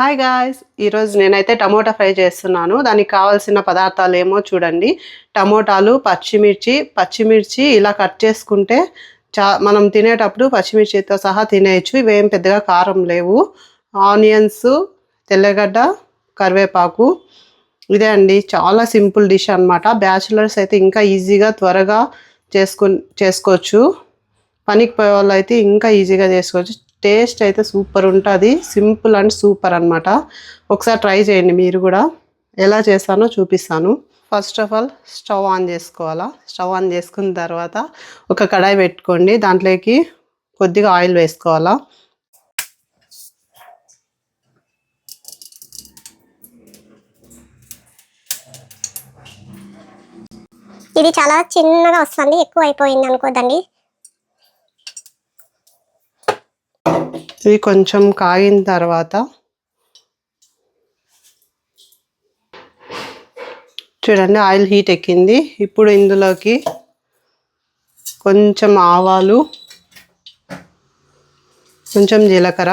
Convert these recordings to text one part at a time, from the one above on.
Hi guys ఈరోజు నేనైతే tomato fry చేస్తున్నాను. దానికి కావాల్సిన పదార్థాలు ఏమో చూడండి. టమోటాలు పచ్చిమిర్చి పచ్చిమిర్చి ఇలా కట్ చేసుకుంటే చా మనం తినేటప్పుడు పచ్చిమిర్చితో సహా తినేయచ్చు. ఇవేం పెద్దగా కారం లేవు. ఆనియన్స్ తెల్లగడ్డ కరివేపాకు. ఇదే అండి. చాలా సింపుల్ డిష్ అన్నమాట. బ్యాచులర్స్ అయితే ఇంకా ఈజీగా త్వరగా చేసుకు చేసుకోవచ్చు. పనికి పోయే వాళ్ళు అయితే ఇంకా ఈజీగా చేసుకోవచ్చు. టేస్ట్ అయితే సూపర్ ఉంటుంది. సింపుల్ అండ్ సూపర్ అన్నమాట. ఒకసారి ట్రై చేయండి మీరు కూడా. ఎలా చేస్తానో చూపిస్తాను. First of all stove on చేసుకోవాలా? స్టవ్ ఆన్ చేసుకున్న తర్వాత ఒక కడాయి పెట్టుకోండి. దాంట్లోకి కొద్దిగా ఆయిల్ వేసుకోవాలా? ఇది చాలా చిన్నగా వస్తుంది. ఎక్కువ అయిపోయింది అనుకోదండి. ఇవి కొంచెం కాగిన తర్వాత చూడండి ఆయిల్ హీట్ ఎక్కింది. ఇప్పుడు ఇందులోకి కొంచెం ఆవాలు కొంచెం జీలకర్ర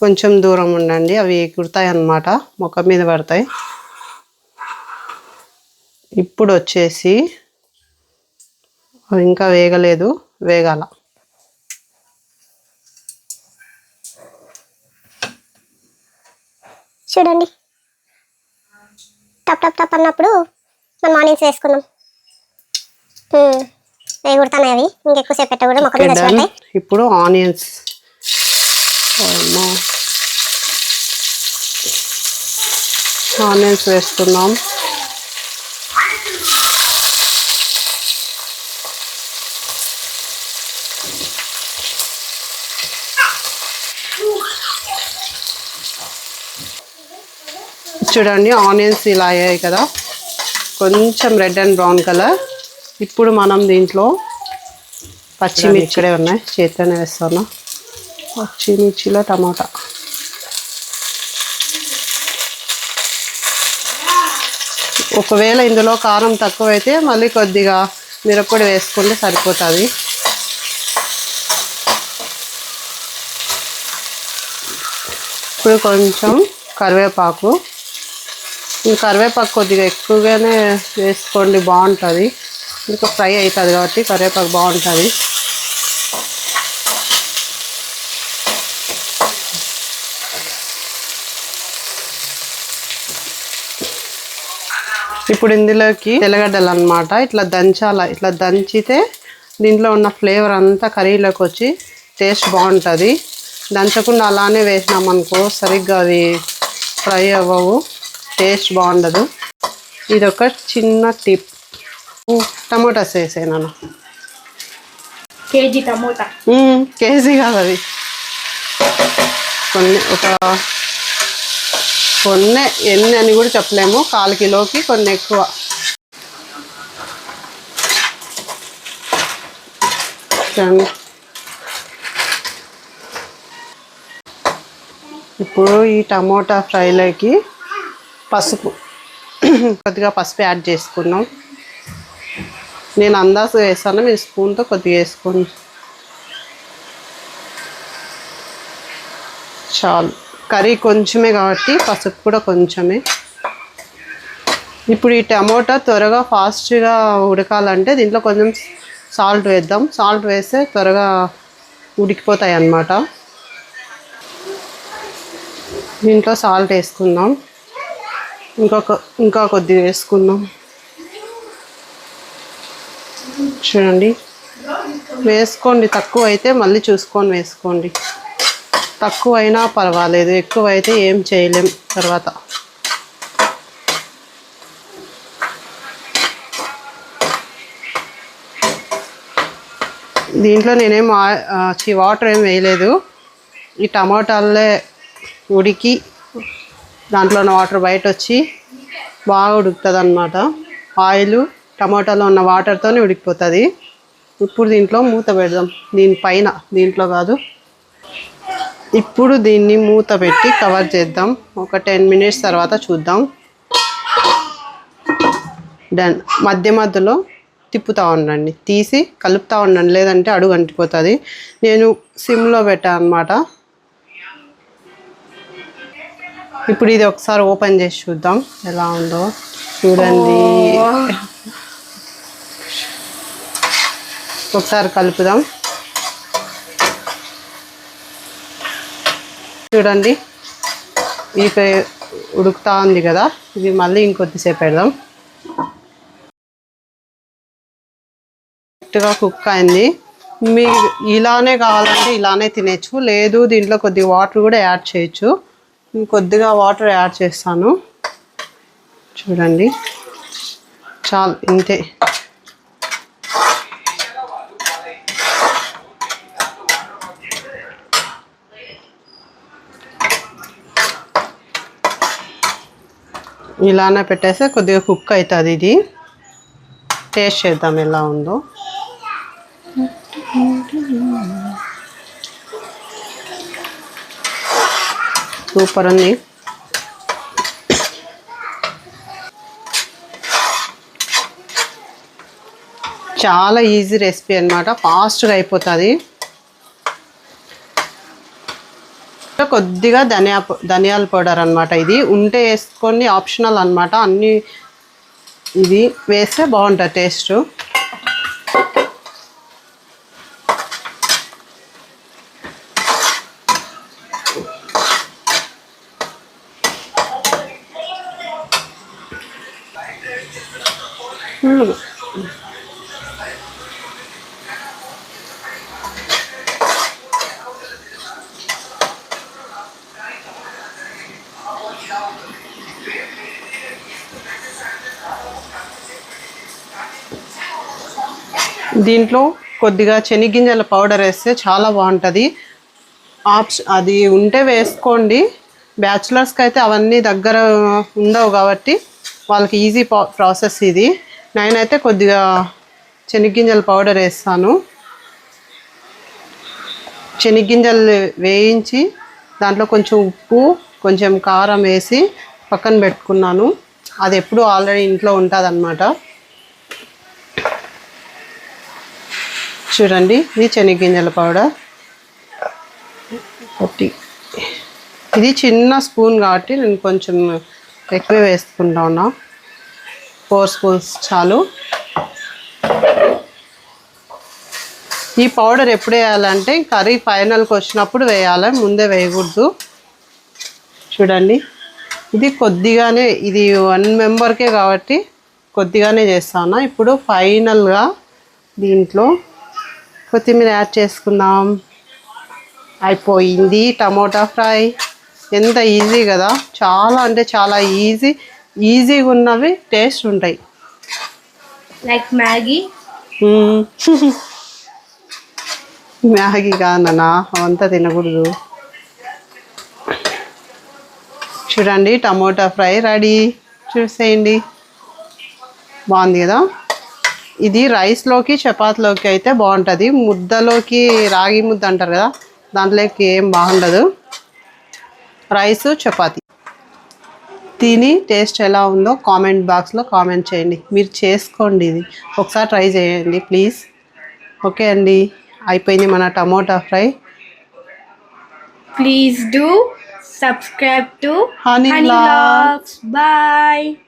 కొంచెం దూరం ఉండండి. అవి ఎగురుతాయి అన్నమాట ముఖం మీద పడతాయి. ఇప్పుడు వచ్చేసి అవి ఇంకా వేగలేదు వేగాల చూడండి టప్ అన్నప్పుడు మనం ఆనియన్స్ వేసుకుందాం మ్మ్. వేగుడుతున్నాయి అవి. ఇంకెక్కువసేపు పెట్టకూడదు. ముఖం మీద ఇప్పుడు ఆనియన్స్. ఆనియన్స్ వేస్తున్నాం చూడండి ఆనియన్స్ ఇలా అయ్యాయి కదా. కొంచెం రెడ్ అండ్ బ్రౌన్ కలర్. ఇప్పుడు మనం దీంట్లో పచ్చిమిర్చి ఇక్కడే ఉన్నాయి. చేతిలోనే వేస్తాను. పచ్చిమిర్చిలో టమాటా. ఒకవేళ ఇందులో కారం తక్కువైతే మళ్ళీ కొద్దిగా మిరప్పొడి వేసుకుంటే సరిపోతుంది. ఇప్పుడు కొంచెం కరివేపాకు. కరివేపాకు కొద్దిగా ఎక్కువగానే వేసుకోండి బాగుంటుంది. ఇంకా ఫ్రై అవుతుంది కాబట్టి కరివేపాకు బాగుంటుంది. ఇప్పుడు ఇందులోకి తెల్లగడ్డలు అన్నమాట ఇట్లా దంచాల ఇట్లా దంచితే దీంట్లో ఉన్న ఫ్లేవర్ అంతా కర్రీలోకి వచ్చి టేస్ట్ బాగుంటుంది. దంచకుండా అలానే వేసినామనుకో సరిగ్గా అవి ఫ్రై అవ్వవు. టేస్ట్ బాగుండదు. ఇది ఒక చిన్న టిప్. టమాటాస్ వేసేనాను కేజీ టమోటా. కేజీ కాదు అది. కొన్ని ఒక కొన్ని ఎన్ని అని కూడా చెప్పలేము. కాలు కిలోకి కొన్ని ఎక్కువ. ఇప్పుడు ఈ టమోటా ఫ్రైలోకి పసుపు. కొద్దిగా పసుపు యాడ్ చేసుకున్నాం. నేను అందాజు వేస్తాను మీరు స్పూన్తో కొద్దిగా వేసుకోండి. చాలు. కర్రీ కొంచెమే కాబట్టి పసుపు కూడా కొంచెమే. ఇప్పుడు ఈ టమోటా త్వరగా ఫాస్ట్గా ఉడకాలంటే దీంట్లో కొంచెం సాల్ట్ వేద్దాం. సాల్ట్ వేస్తే త్వరగా ఉడికిపోతాయి అన్నమాట దీంట్లో సాల్ట్ వేసుకుందాం. ఇంకొక ఇంకా కొద్దిగా వేసుకుందాం. చూడండి. వేసుకోండి. తక్కువ అయితే మళ్ళీ చూసుకొని వేసుకోండి. తక్కువ అయినా పర్వాలేదు. ఎక్కువ అయితే ఏం చేయలేం తర్వాత. దీంట్లో నేనేం చి వాటర్ ఏం వేయలేదు. ఈ టమాటాలే ఉడికి దాంట్లో ఉన్న వాటర్ బయట వచ్చి బాగా ఉడుకుతుంది అనమాట ఆయిల్ టమాటాలో ఉన్న వాటర్తోనే ఉడికిపోతుంది. ఇప్పుడు దీంట్లో మూత పెడదాం. దీనిపైన దీంట్లో కాదు. ఇప్పుడు దీన్ని మూత పెట్టి కవర్ చేద్దాం. ఒక టెన్ మినిట్స్ తర్వాత చూద్దాం. డన్. మధ్య మధ్యలో తిప్పుతూ ఉండండి. తీసి కలుపుతూ ఉండండి. లేదంటే అడుగు అంటిపోతుంది. నేను సిమ్లో పెట్టాను అనమాట ఇప్పుడు ఇది ఒకసారి ఓపెన్ చేసి చూద్దాం ఎలా ఉందో. చూడండి. ఒకసారి కలుపుదాం. చూడండి. ఈ పే- ఉడుకుతా ఉంది కదా. ఇది మళ్ళీ ఇంకొద్దిసేపు పెడదాం. కరెక్ట్గా కుక్ అయింది. మీ ఇలానే కావాలంటే ఇలానే తినేచ్చు. లేదు దీంట్లో కొద్దిగా వాటర్ కూడా యాడ్ చేయొచ్చు. కొద్దిగా వాటర్ యాడ్ చేస్తాను. చూడండి. చాలు ఇంతే. ఇలానే పెట్టేస్తే కొద్దిగా కుక్ అవుతుంది ఇది. టేస్ట్ చేద్దాం ఎలా ఉందో. సూపర్ ఉంది. చాలా ఈజీ రెసిపీ అన్నమాట. ఫాస్ట్గా అయిపోతుంది. కొద్దిగా ధనియా ధనియాల పౌడర్ అనమాట ఇది. ఉంటే వేసుకొని ఆప్షనల్ అన్నమాట. అన్నీ ఇది వేస్తే బాగుంటుంది టేస్ట్. దీంట్లో కొద్దిగా శనగ్గింజల పౌడర్ వేస్తే చాలా బాగుంటుంది. ఆప్షన్ అది ఉంటే వేసుకోండి. బ్యాచులర్స్కి అయితే అవన్నీ దగ్గర ఉండవు కాబట్టి వాళ్ళకి ఈజీ ప్రాసెస్ ఇది. నేనైతే కొద్దిగా శనగ్గింజల పౌడర్ వేస్తాను. శనగ్గింజలు వేయించి దాంట్లో కొంచెం ఉప్పు కొంచెం కారం వేసి పక్కన పెట్టుకున్నాను. అది ఎప్పుడు ఆల్రెడీ ఇంట్లో ఉంటుంది చూడండి ఇది శనగ్గింజల పౌడర్ ఒకటి. ఇది చిన్న స్పూన్ కాబట్టి నేను కొంచెం ఎక్కువ వేసుకుంటా ఉన్నా. ఫోర్ స్పూన్స్ చాలు. ఈ పౌడర్ ఎప్పుడు వేయాలంటే కర్రీ ఫైనల్కి వచ్చినప్పుడు వేయాలి ముందే వేయకూడదు. చూడండి. ఇది కొద్దిగానే ఇది వన్ మెంబర్కే కాబట్టి కొద్దిగానే చేస్తాను. ఇప్పుడు ఫైనల్గా దీంట్లో కొత్తిమీర యాడ్ చేసుకుందాం. అయిపోయింది టమోటా ఫ్రై. ఎంత ఈజీ కదా. చాలా అంటే చాలా ఈజీ. ఈజీగా ఉన్నవి టేస్ట్ ఉంటాయి. Maggie. మ్మ్. మ్యాగీ కాదన్నా అవంతా తినకూడదు. చూడండి టమోటా ఫ్రై రెడీ. చూసేయండి. బాగుంది కదా? ఇది రైస్లోకి చపాతీలోకి అయితే బాగుంటుంది. ముద్దలోకి రాగి ముద్ద అంటారు కదా? దాంట్లోకి ఏం బాగుండదు. రైస్ చపాతీ. తిని టేస్ట్ ఎలా ఉందో కామెంట్ బాక్స్లో కామెంట్ చేయండి మీరు చేసుకోండి ఇది ఒకసారి ట్రై చేయండి ప్లీజ్ ఓకే అండి అయిపోయింది మన tomato fry to Honey Honey Vlogs. Vlogs. Bye.